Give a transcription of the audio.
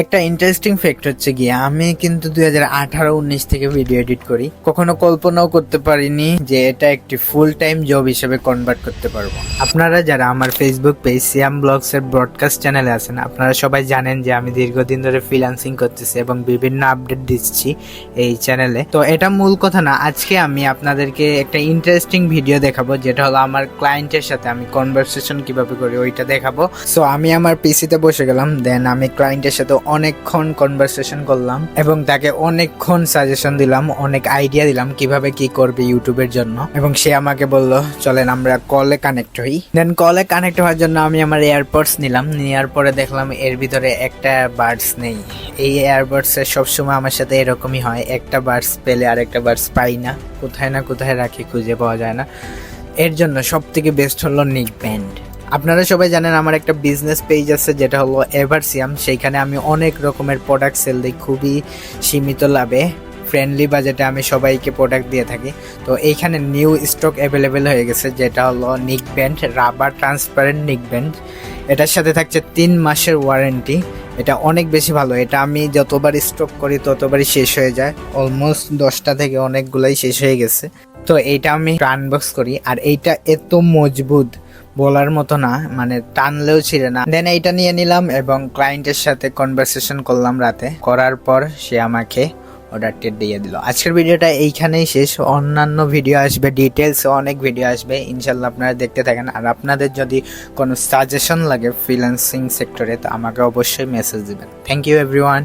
একটা interesting fact হচ্ছে গিয়ে, আমি কিন্তু দুই হাজার আঠারো, উনিশ থেকে ভিডিও এডিট করি। কখনো কল্পনাও করতে পারিনি যে এটা একটি ফুল টাইম জব হিসেবে কনভার্ট করতে পারব। আপনারা যারা আমার ফেসবুক পেজ সিয়াম ব্লগস এর ব্রডকাস্ট চ্যানেলে আছেন, আপনারা সবাই জানেন যে আমি দীর্ঘদিন ধরে ফ্রিল্যান্সিং করতেছি এবং বিভিন্ন আপডেট দিচ্ছি এই চ্যানেলে তো এটা মূল কথা না, আজকে আমি আপনাদেরকে একটা ইন্টারেস্টিং ভিডিও দেখাবো, যেটা হলো আমার ক্লায়েন্টের সাথে আমি কনভারসেশন কীভাবে করি, ওইটা দেখাবো। সো আমি আমার পিসিতে বসে গেলাম দেন আমি ক্লায়েন্টের সাথে অনেকক্ষণ কনভারসেশন করলাম এবং তাকে অনেকক্ষণ সাজেশন দিলাম, অনেক আইডিয়া দিলাম কীভাবে কি করবে ইউটিউবের জন্য। এবং সে আমাকে বলল, চলেন আমরা কলে কানেক্ট হই। দেন কলে কানেক্ট হওয়ার জন্য আমি আমার এয়ারপডস নিলাম। নেওয়ার পরে দেখলাম এর ভিতরে একটা বার্ডস নেই। এই এয়ারবাডস এর সবসময় আমার সাথে এরকমই হয়। একটা বার্ডস পেলে আর একটা বার্ডস পাই না। কোথায় না কোথায় রাখি খুঁজে পাওয়া যায় না। এর জন্য সব থেকে বেস্ট হলো নিক ব্যান্ড আপনারা সবাই জানেন আমার একটা বিজনেস পেজ আছে যেটা হলো এভারসিয়াম সেইখানে আমি অনেক রকমের প্রোডাক্ট সেল দিই, খুবই সীমিত লাভে ফ্রেন্ডলি বাজেটে আমি সবাইকে প্রোডাক্ট দিয়ে থাকি। তো এইখানে নিউ স্টক অ্যাভেলেবেল হয়ে গেছে, যেটা হলো neck band rubber transparent neck band এটার সাথে থাকছে তিন মাসের ওয়ারেন্টি এটা অনেক বেশি ভালো। এটা আমি যতবার স্টক করি, ততবারই শেষ হয়ে যায়। অলমোস্ট দশটা থেকে অনেকগুলাই শেষ হয়ে গেছে। তো এইটা আমি আনবক্স করি। আর এইটা এত মজবুত বলার মতো না মানে টানলেও ছিল না। দেন এইটা নিয়ে নিলাম এবং ক্লায়েন্টের সাথে কনভারসেশন করলাম রাতে। করার পর সে আমাকে অর্ডারটি দিয়ে দিল। আজকের ভিডিওটা এইখানেই শেষ। অন্যান্য ভিডিও আসবে ডিটেলস অনেক ভিডিও আসবে। ইনশাল্লাহ আপনারা দেখতে থাকেন। আর আপনাদের যদি কোনো সাজেশন লাগে ফ্রিল্যান্সিং সেক্টরে তো আমাকে অবশ্যই মেসেজ দেবেন। Thank you everyone